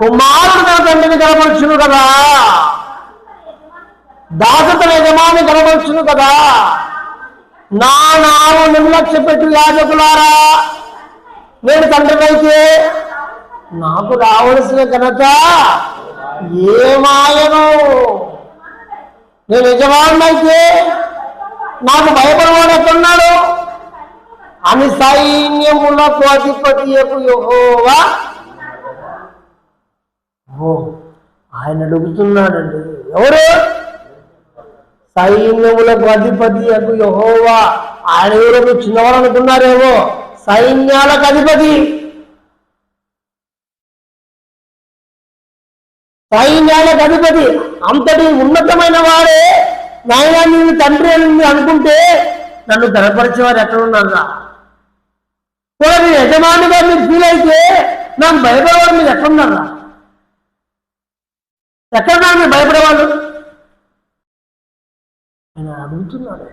కుమారుడు తన తండ్రిని కనపరుచును కదా. దాసతల యజమాని కనపరుచును కదా. నా నాము నిర్లక్ష్య పెట్టి యాజకులారా నేను తండ్రినైతే నాకు రావలసిన ఘనత ఏమాయను? నేను యజమానులైతే నాకు భయపడవాడు ఎక్కడున్నాడు? అని సైన్యములకు అధిపతి యహోవా ఓ ఆయన అడుగుతున్నాడండి ఎవరు? సైన్యములకు అధిపతి యహోవా. ఆయన ఎవరు? చిన్నవాడు అనుకున్నారేమో. సైన్యాలకు అధిపతి. సైన్యాలకు అధిపతి. అంతటి ఉన్నతమైన వాడే. నాయన నేను తండ్రి అని అనుకుంటే నన్ను ధనపరిచేవారు ఎక్కడ ఉన్నారా కూడా నేను యజమానిగా మీరు ఫీల్ అయితే నన్ను భయపడేవారు మీరు ఎక్కడున్నారా? ఎక్కడ మీరు? భయపడేవాళ్ళు? ఆయన అడుగుతున్నాడు.